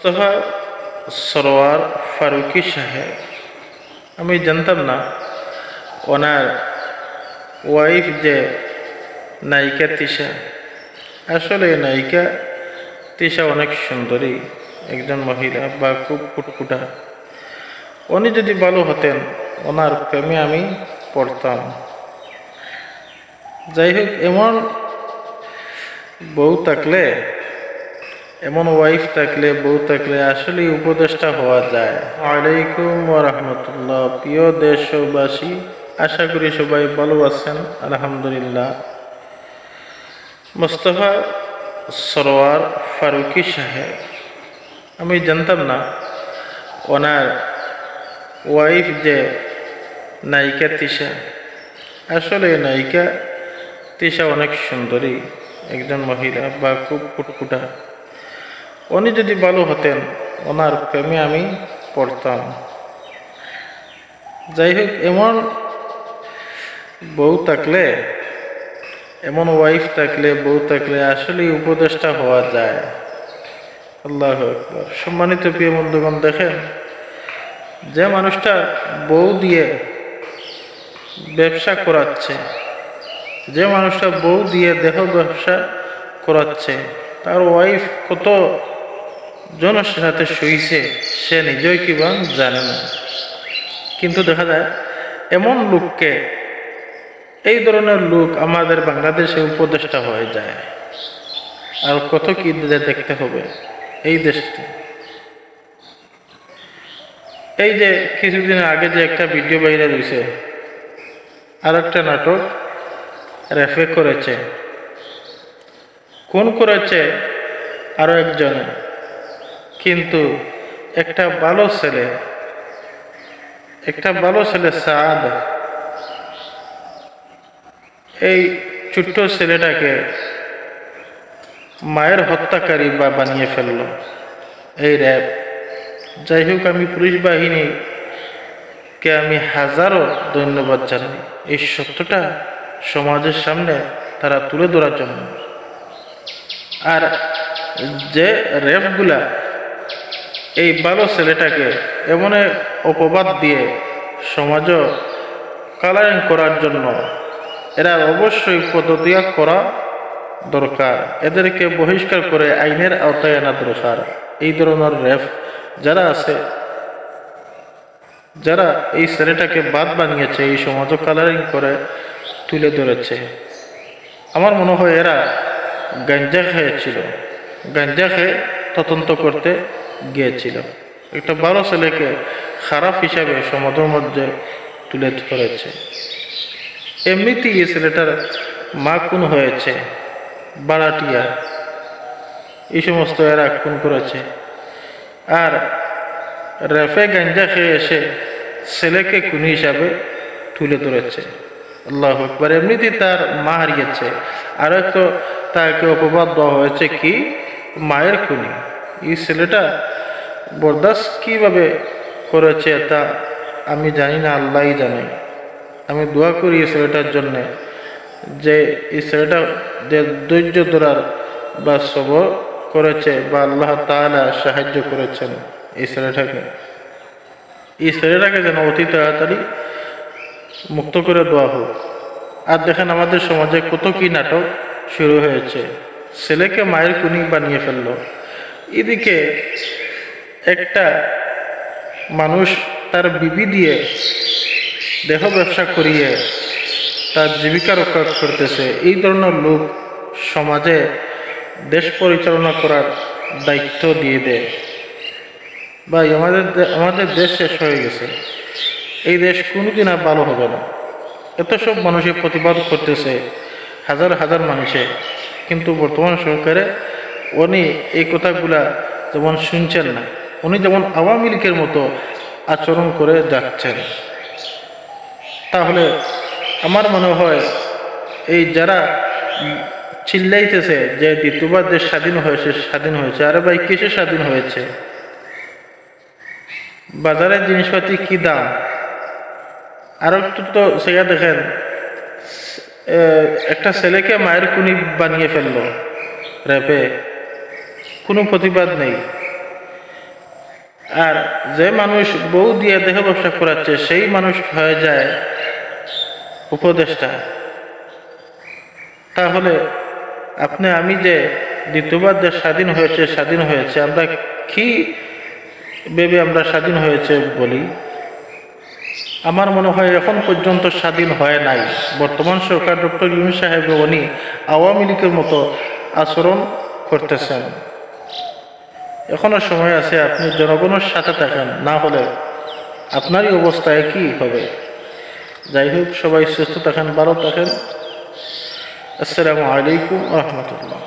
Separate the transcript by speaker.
Speaker 1: মুস্তফা সরোয়ার ফারুকি সাহেব আমি জানতাম না ওনার ওয়াইফ যে নায়িকা তিশা আসলে নায়িকা তিশা অনেক সুন্দরী একজন মহিলা বা খুব ফুটফুটা উনি যদি ভালো হতেন ওনার প্রেমে আমি পড়তাম যাই হোক এমন বউ থাকলে এমন ওয়াইফ থাকলে, বউ থাকলে আসলে উপদেশটা হওয়া যায়। আলাইকুম রহমতুল্লাহ প্রিয় দেশবাসী, আশা করি সবাই ভালো আছেন, আলহামদুলিল্লাহ। মোস্তফা সরোয়ার ফারুকি সাহেব, আমি জানতাম না, ওনার ওয়াইফ যে নায়িকা তিশা, আসলে নায়িকা তিশা অনেক সুন্দরী, একজন মহিলা, বা খুব ফুটফুটা উনি যদি ভালো হতেন, ওনার প্রেমে আমি পড়তাম। যাই হোক, এমন বউ থাকলে, এমন ওয়াইফ থাকলে, বউ থাকলে আসলে উপদেষ্টা হওয়া যায়। আল্লাহ সম্মানিত প্রিয় বন্ধুগণ, দেখেন, যে মানুষটা বউ দিয়ে ব্যবসা করাচ্ছে, যে মানুষটা বউ দিয়ে দেহ ব্যবসা করাচ্ছে, তার ওয়াইফ কত জনের সাথে শুইছে, সে নিজেই কিবা জানে না। কিন্তু দেখা যায়, এমন লোককে, এই ধরনের লোক আমাদের বাংলাদেশে উপদেষ্টা হয়ে যায়। আর কত কি দেখতে হবে এই দেশটি। এই যে কিছুদিন আগে যে একটা ভিডিও বাইরে রয়েছে আর একটা নাটক রেফে করেছে। কোন করেছে? আরও একজনে কিন্তু একটা ভালো ছেলে, একটা ভালো ছেলে সাদ, এই ছোট্ট ছেলেটাকে মায়ের হত্যাকারী বা বানিয়ে ফেলল। এই র্যাব, যাই হোক আমি পুলিশ বাহিনীকে আমি হাজারো ধন্যবাদ জানাই। এই সত্যটা সমাজের সামনে তারা তুলে ধরার জন্য। আর যে র্যাবগুলা এই ভালো ছেলেটাকে এমন অপবাদ দিয়ে সমাজও কালারিং করার জন্য এরা অবশ্যই পদ্ধতি করা দরকার। এদেরকে বহিষ্কার করে আইনের আওতায় আনা দরকার। এই ধরনের র্যাব যারা আছে, যারা এই ছেলেটাকে বাদ বানিয়েছে, এই সমাজও কালারিং করে তুলে ধরেছে। আমার মনে হয় এরা গাঞ্জা খেয়েছিল গাঞ্জা খেয়ে তদন্ত করতে গিয়েছিল। একটা ভালো ছেলেকে খারাপ হিসাবে সমাজের মধ্যে তুলে ধরেছে। এমনিতেই এই ছেলেটার মা খুন হয়েছে বাড়াটিয়া এই সমস্ত এরা খুন করেছে। আর রেফে গাঞ্জা খেয়ে এসে ছেলেকে খুনি হিসাবে তুলে ধরেছে। আল্লাহ একবার এমনিতেই তার মা হারিয়েছে। আর তো তাকে অপবাদ দেওয়া হয়েছে কি? মায়ের খুনি। এই ছেলেটা বরদাস্ত কীভাবে করেছে তা আমি জানি না, আল্লাহই জানে। আমি দোয়া করি এই ছেলেটার জন্যে যে এই ছেলেটা যে ধৈর্য ধরার বা সবর করেছে বা আল্লাহ তাআলা সাহায্য করেছেন এই ছেলেটাকে। এই ছেলেটাকে যেন অতি তাড়াতাড়ি মুক্ত করে দেওয়া হোক। আর দেখেন আমাদের সমাজে কত কী নাটক শুরু হয়েছে। ছেলেকে মায়ের কুনি বানিয়ে ফেলল। এদিকে একটা মানুষ তার বিবি দিয়ে দেহ ব্যবসা করিয়ে তার জীবিকা রক্ষা করতেছে। এই ধরনের লোক সমাজে দেশ পরিচালনা করার দায়িত্ব দিয়ে দেয়। বা আমাদের আমাদের দেশ শেষ হয়ে গেছে। এই দেশ কোনোদিন আর ভালো হবে না। এত সব মানুষের প্রতিবাদ করতেছে, হাজার হাজার মানুষে কিন্তু বর্তমান সরকারে উনি এই কথাগুলা যেমন শুনছেন না, উনি যেমন আওয়ামী লীগের মতো আচরণ করে যাচ্ছেন। তাহলে আমার মনে হয় এই যারা চিল্লাইতেছে যে দ্বিতীয়বার দেশ স্বাধীন হয়েছে স্বাধীন হয়েছে, আরে ভাই কিসে স্বাধীন হয়েছে? বাজারের জিনিসপাতি কি দাম? আর একটু তো সেটা দেখেন একটা ছেলেকে মায়ের কুনি বানিয়ে ফেলল, র্যাপে। কোনো প্রতিবাদ নেই। আর যে মানুষ বউ দিয়ে দেহ ব্যবসা করাচ্ছে, সেই মানুষ হয়ে যায় উপদেষ্টা। তাহলে আপনি, আমি যে দ্বিতীয়বার যে স্বাধীন হয়েছে স্বাধীন হয়েছে, আমরা কি ভেবে আমরা স্বাধীন হয়েছে বলি? আমার মনে হয় এখন পর্যন্ত স্বাধীন হয় নাই। বর্তমান সরকার ডক্টর ইউনুস সাহেব, উনি আওয়ামী লীগের মতো আচরণ করতেছেন। এখনও সময় আছে, আপনি জনগণের সাথে থাকেন, না হলে আপনারই অবস্থায় কি হবে। যাই হোক, সবাই সুস্থ থাকেন, ভালো থাকেন। আসসালামু আলাইকুম রহমতুল্লাহ।